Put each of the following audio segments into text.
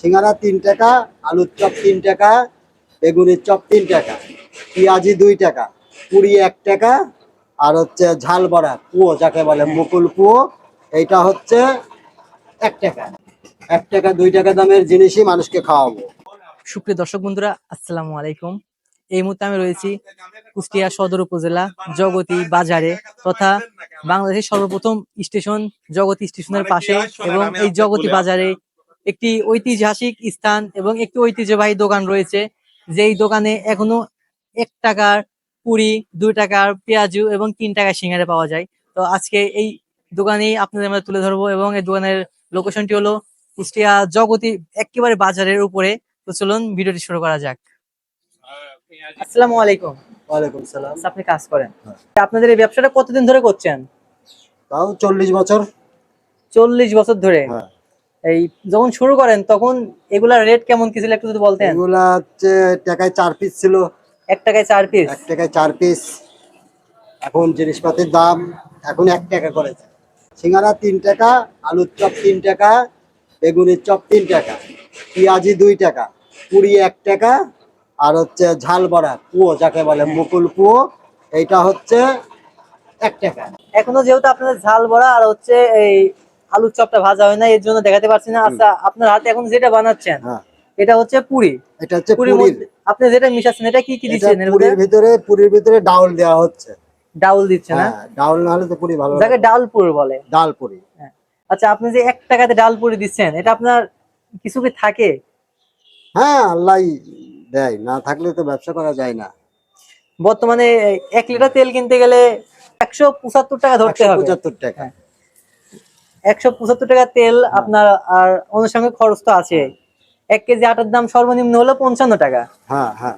সিঙ্গারা তিন টাকা, আলুর চপ তিন টাকা, বেগুনের চপ তিন টাকা, পেঁয়াজি দুই টাকা, পুরি এক টাকা, আর হচ্ছে ঝাল বড়া কুয়ো যাকে বলে মুকুল কুয়ো এইটা হচ্ছে এক টাকা। এক টাকা, দুই টাকা দামের জিনিসই মানুষকে খাওয়াবো। সুপ্রিয় দর্শক বন্ধুরা, আসসালামু আলাইকুম। এই মুহূর্তে আমি রয়েছি কুষ্টিয়া সদর উপজেলা জগতী বাজারে তথা বাংলাদেশের সর্বপ্রথম স্টেশন, জগতী স্টেশনের পাশে এবং এই জগতী বাজারে একটি ঐতিহাসিক স্থান এবং একটি ঐতিহ্যবাহী দোকান রয়েছে। যেই দোকানে এখনও এক টাকার পুরি দুই টাকার পেঁয়াজু এবং তিন টাকার সিঙ্গারে পাওয়া যায়। তো আজকে এই দোকানেই আপনাদের আমরা তুলে ধরবো এবং এই দোকানের লোকেশনটি হলো কুষ্টিয়া জগতী একেবারে বাজারের উপরে। তো চলুন ভিডিওটি শুরু করা যাক। আসসালামু আলাইকুম। ওয়ালাইকুম সালাম। আচ্ছা, আপনি কাজ করেন। হ্যাঁ। আপনাদের এই ব্যবসাটা কতদিন ধরে করছেন? তাও চল্লিশ বছর। চল্লিশ বছর ধরে? হ্যাঁ। এই যখন শুরু করেন তখন এগুলার রেট কেমন কি ছিল একটু যদি বলতেন? এগুলা হচ্ছে টাকায় চার পিস ছিল। এক টাকায় চার পিস এক টাকায় চার পিস এখন জিনিসপাতির দাম এখন এক টাকা করেছে সিঙ্গারা তিন টাকা আলুর চপ তিন টাকা বেগুনের চপ তিন টাকা পেঁয়াজি দুই টাকা পুরি এক টাকা আর হচ্ছে ঝাল বড়া কুয়ো যাকে বলে মুকুল কুয়ো এইটা হচ্ছে এক টাকা। এখনও যেহেতু আপনাদের ঝাল বড়া আর হচ্ছে এই আলুর চপটা ভাজা হয় না এর জন্য দেখাতে পারছি না। আচ্ছা আপনার হাতে এখন যেটা বানাচ্ছেন হ্যাঁ। এটা হচ্ছে পুরি। এটা হচ্ছে পুরির আপনি যেটা মিশাচ্ছেন এটা কি কি দিচ্ছেন এর পুরির ভিতরে পুরির ভিতরে ডাউল দেওয়া হচ্ছে। ডাউল দিচ্ছে না? হ্যাঁ ডাউল না হলে তো পুরি ভালো যাকে লাগে। ডাল পুর বলে। ডাল পুরি। আচ্ছা আপনি যে এক টাকাতে ডাল পুরি দিচ্ছেন এটা আপনার কিছু কি থাকে? হ্যাঁ আল্লাহ দেয়। না থাকলে তো ব্যবসা করা যায় না। বর্তমানে এক লিটার তেল কিনতে গেলে একশো পঁচাত্তর টাকা ধরতে হবে। পঁচাত্তর টাকা। হ্যাঁ। একশো পঁচাত্তর টাকা তেল আপনার আর অনুষঙ্গে খরচ তো আছে এক কেজি আটার দাম সর্বনিম্ন হলো পঞ্চান্ন টাকা। হ্যাঁ হ্যাঁ।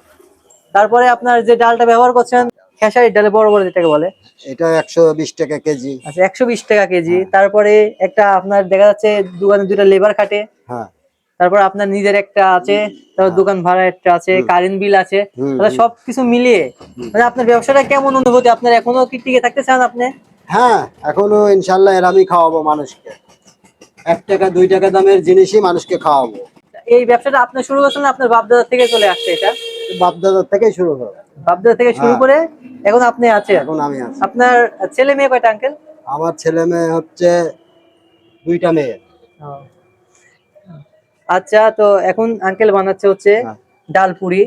তারপরে আপনার যে ডালটা ব্যবহার করছেন খেসারির ডালে বড় বড় যেটাকে বলে। এটা একশো বিশ টাকা কেজি। আচ্ছা একশো বিশ টাকা কেজি। তারপরে একটা আপনার দেখা যাচ্ছে দোকানে দুটা লেবার খাটে। হ্যাঁ। তারপর আপনার নিজের একটা আছে তারপর দোকান ভাড়া একটা আছে কারেন্ট বিল আছে। তাহলে সবকিছু মিলিয়ে মানে আপনার ব্যবসাটা কেমন অনুভূতি? আপনার এখনও কি টিকে থাকতে চান আপনি? হ্যাঁ এখনও ইনশাল্লাহ এরামই খাওয়াবো মানুষকে। এক টাকা দুই টাকা দামের জিনিসই মানুষকে খাওয়াবো। এই ব্যবসাটা আপনি শুরু করছেন আপনার বাপদাদা থেকে চলে আসছে এটা? বাপদাদার থেকেই শুরু হবে বাপদাদা থেকে শুরু হ্যাঁ। করে এখন আপনি আছেন? এখন আমি আছি। আপনার ছেলে মেয়ে কয়টা আঙ্কেল আমার ছেলে মেয়ে হচ্ছে দুইটা মেয়ে। আচ্ছা তো এখন আঙ্কেল বানাচ্ছে হচ্ছে হ্যাঁ। ডাল পুরি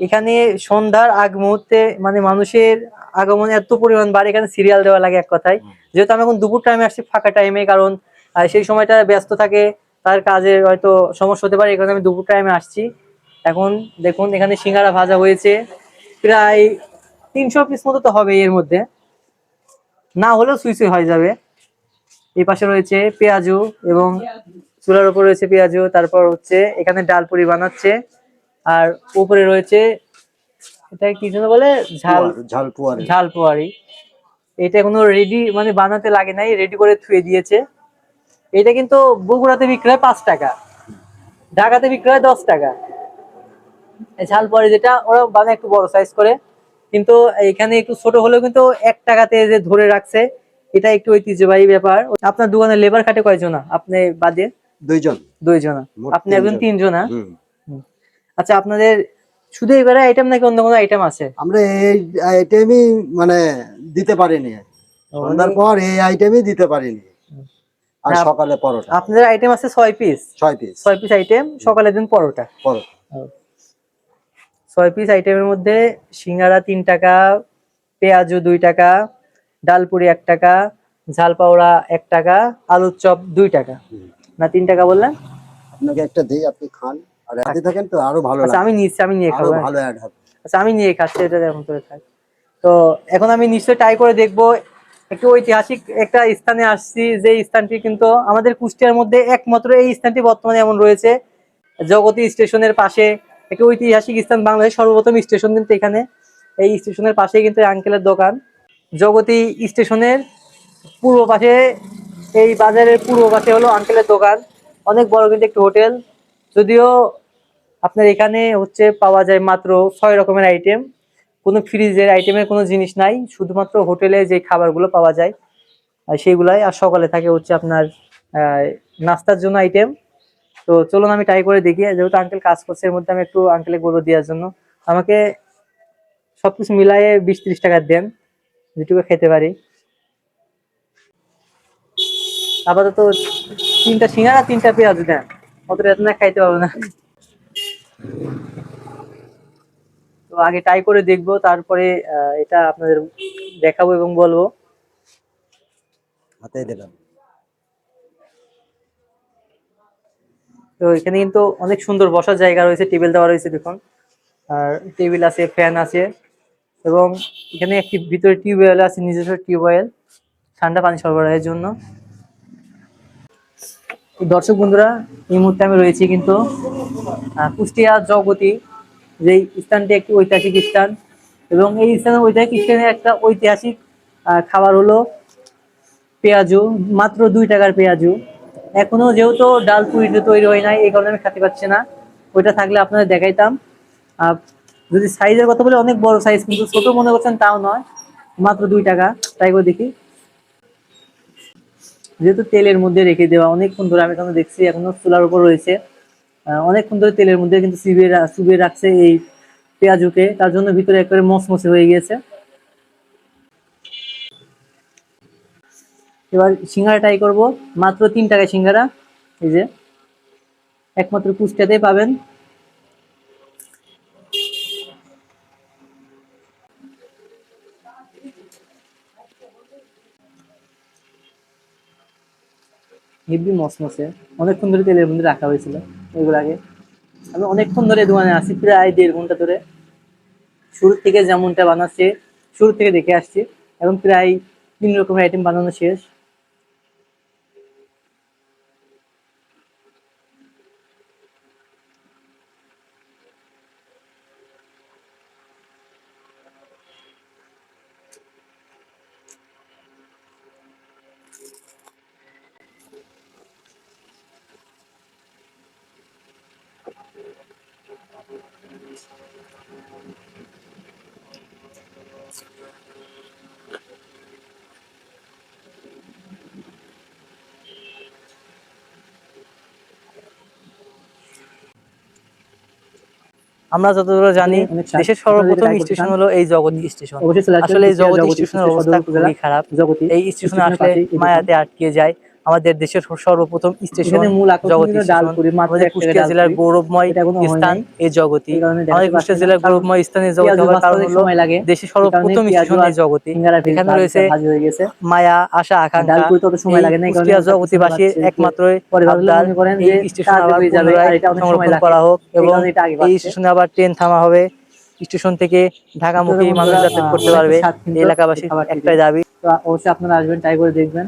এখানে সন্ধ্যার আগ মুহূর্তে মানে মানুষের আগমন এত পরিমাণ বাড়ে এখানে সিরিয়াল দেওয়া লাগে এক কথায়। যেহেতু আমি এখন দুপুর টাইমে আসছি ফাঁকা টাইমে কারণ সেই সময়টা ব্যস্ত থাকে তার কাজে হয়তো সমস্যা হতে পারে এখানে আমি দুপুর টাইমে আসছি। এখন দেখুন এখানে সিঙ্গারা ভাজা হয়েছে। প্রায় তিনশো পিস মতো তো হবে এর মধ্যে। না হলেও সুই সুই হয়ে যাবে। এই পাশে রয়েছে পেঁয়াজু এবং চুলার উপর রয়েছে পেঁয়াজু। তারপর হচ্ছে এখানে ডাল পুরি বানাচ্ছে। আর উপরে রয়েছে এটা কি যেন বলে? ঝাল ঝাল পুয়ারি। ঝাল পোয়ারি। এটা এখনও রেডি মানে বানাতে লাগে নাই রেডি করে থুয়ে দিয়েছে। এটা কিন্তু বগুড়াতে বিক্রি হয় পাঁচ টাকা। ঢাকাতে বিক্রি হয় দশ টাকা। এই ঝাল পোয়ারি যেটা ওরা বানায় একটু বড় সাইজ করে। কিন্তু এখানে একটু ছোট হলেও কিন্তু এক টাকাতে যে ধরে রাখছে এটা একটু ঐতিহ্যবাহী ব্যাপার। আপনার দোকানে লেবার খাটে কয়জনা? আপনি বাদে? দুইজন। দুইজনা। আপনি একজন। তিনজনা। আচ্ছা আপনাদের শুধু এবারে আইটেম নাকি অন্য কোনো আইটেম আছে? আমরা এই আইটেমই মানে দিতে পারিনি। সন্ধ্যার পর এই আইটেমই দিতে পারিনি। আর সকালে পরোটা। আপনাদের আইটেম আছে ছয় পিস ছয় পিস ছয় পিস আইটেম সকালে দিন পরোটা। পরোটা। ছয় পিস আইটেমের মধ্যে সিঙ্গারা তিন টাকা পেঁয়াজু দুই টাকা ডালপুরি এক টাকা ঝাল পাউড়া এক টাকা আলুর চপ দুই টাকা। না তিন টাকা বললেন? আপনাকে একটা দিই আপনি খান। আর হাতে থাকেন তো আরও ভালো আচ্ছা আমি নিচ্ছি আমি নিয়ে খাব হ্যাঁ। ভালো অ্যাড হবে। আচ্ছা আমি নিয়ে খাচ্ছি এটা যেমন করে থাক তো এখন আমি নিশ্চয়ই ট্রাই করে দেখব একটু ঐতিহাসিক একটা স্থানে আসছি যে স্থানটি কিন্তু আমাদের কুষ্টিয়ার মধ্যে একমাত্র এই স্থানটি বর্তমানে এমন রয়েছে। জগতী স্টেশনের পাশে একটি ঐতিহাসিক স্থান বাংলাদেশের সর্বপ্রথম স্টেশন কিন্তু এখানে। এই স্টেশনের পাশে কিন্তু আঙ্কেলের দোকান। জগতী স্টেশনের পূর্ব পাশে এই বাজারের পূর্ব পাশে হলো আঙ্কেলের দোকান। অনেক বড় কিন্তু একটি হোটেল। যদিও আপনার এখানে হচ্ছে পাওয়া যায় মাত্র ছয় রকমের আইটেম কোনো ফ্রিজের আইটেমের কোনো জিনিস নাই, শুধুমাত্র হোটেলে যে খাবারগুলো পাওয়া যায় সেইগুলাই। আর সকালে থাকে হচ্ছে আপনার নাস্তার জন্য আইটেম তো চলুন আমি ট্রাই করে দেখি। যেহেতু আঙ্কেল কাজ করছে, এর মধ্যে আমি একটু আঙ্কেলে বলব দেওয়ার জন্য। আমাকে সবকিছু মিলায়ে বিশ ত্রিশ টাকা দেন, যেটুকু খেতে পারি। আপাতত তিনটা সিঙ্গারা তিনটা পেঁয়াজ দেন। অত রাত না খাইতে পারব না। তো আগে ট্রাই করে দেখব তারপরে এটা আপনাদের দেখাবো এবং বলব। হাতে দিলাম। তো এখানে কিন্তু অনেক সুন্দর বসার জায়গা রয়েছে টেবিল দেওয়া রয়েছে দেখুন। আর টেবিল আছে ফ্যান আছে এবং এখানে একটি ভিতরে টিউবওয়েল আছে নিজস্ব টিউবওয়েল ঠান্ডা পানি সরবরাহের জন্য। দর্শক বন্ধুরা, এই মুহূর্তে আমি রয়েছি কিন্তু কুষ্টিয়া জগতি, যেই স্থানটি একটি ঐতিহাসিক স্থান এবং এই স্থানের ঐতিহাসিক স্থানের একটা ঐতিহাসিক খাবার হলো পেঁয়াজু, মাত্র দুই টাকার পেঁয়াজু। এখনও যেহেতু ডাল পুরিটা তৈরি হয় নাই, এই কারণে আমি খেতে পাচ্ছি না। ওইটা থাকলে আপনাদের দেখাইতাম। যদি সাইজের কথা বলে, অনেক বড় সাইজ কিন্তু ছোট মনে করছেন তাও নয়, মাত্র দুই টাকা। ট্রাই করে দেখি। যেহেতু তেলের মধ্যে রেখে দেওয়া অনেকক্ষণ ধরে আমি এখনও দেখছি, এখনও চুলার উপর রয়েছে। অনেকক্ষণ ধরে তেলের মধ্যে কিন্তু চিবিয়ে চুবিয়ে রাখছে এই পেঁয়াজুকে, তার জন্য ভিতরে একবারে মসমসে হয়ে গিয়েছে। এবার সিঙ্গারা ট্রাই করব, মাত্র তিন টাকায় সিঙ্গারা, এই যে, একমাত্র কুষ্টিয়াতেই পাবেন। হেভি মসমসে অনেকক্ষণ ধরে তেলের মধ্যে রাখা হয়েছিল আগে। আমি অনেকক্ষণ ধরে দোকানে আসি প্রায় দেড় ঘণ্টা ধরে। শুরু থেকে যেমনটা বানাচ্ছে, শুরু থেকে দেখে আসছি। এবং প্রায় তিন রকমের আইটেম বানানো শেষ। আমরা যতদূর জানি দেশের সর্বপ্রথম স্টেশন হলো এই জগতি স্টেশন। আসলে এই জগতী স্টেশনের অবস্থা খুবই খারাপ। এই স্টেশনে আসলে মায়াতে আটকে যায়। আমাদের দেশের সর্বপ্রথম স্টেশন জগতী কুষ্টিয়া জেলার গৌরবময় স্থান এই জগতী। এই আমাদের কুষ্টিয়া জেলার গৌরবময় স্থানে জগতী হওয়ার কারণ হলো দেশের সর্বপ্রথম স্টেশন এই জগতী। এখানে রয়েছে মায়া আশা আকাঙ্ক্ষা। এই এই কুষ্টিয়া জগতীবাসীর একমাত্র এই স্টেশন আবার সংরক্ষণ করা হোক এবং এই স্টেশনে আবার ট্রেন থামা হবে। স্টেশন থেকে ঢাকামুখী মানুষ যাতায়াত করতে পারবে এলাকাবাসী এই একটাই দাবি। তো অবশ্যই আপনারা আসবেন ট্রাই করে দেখবেন।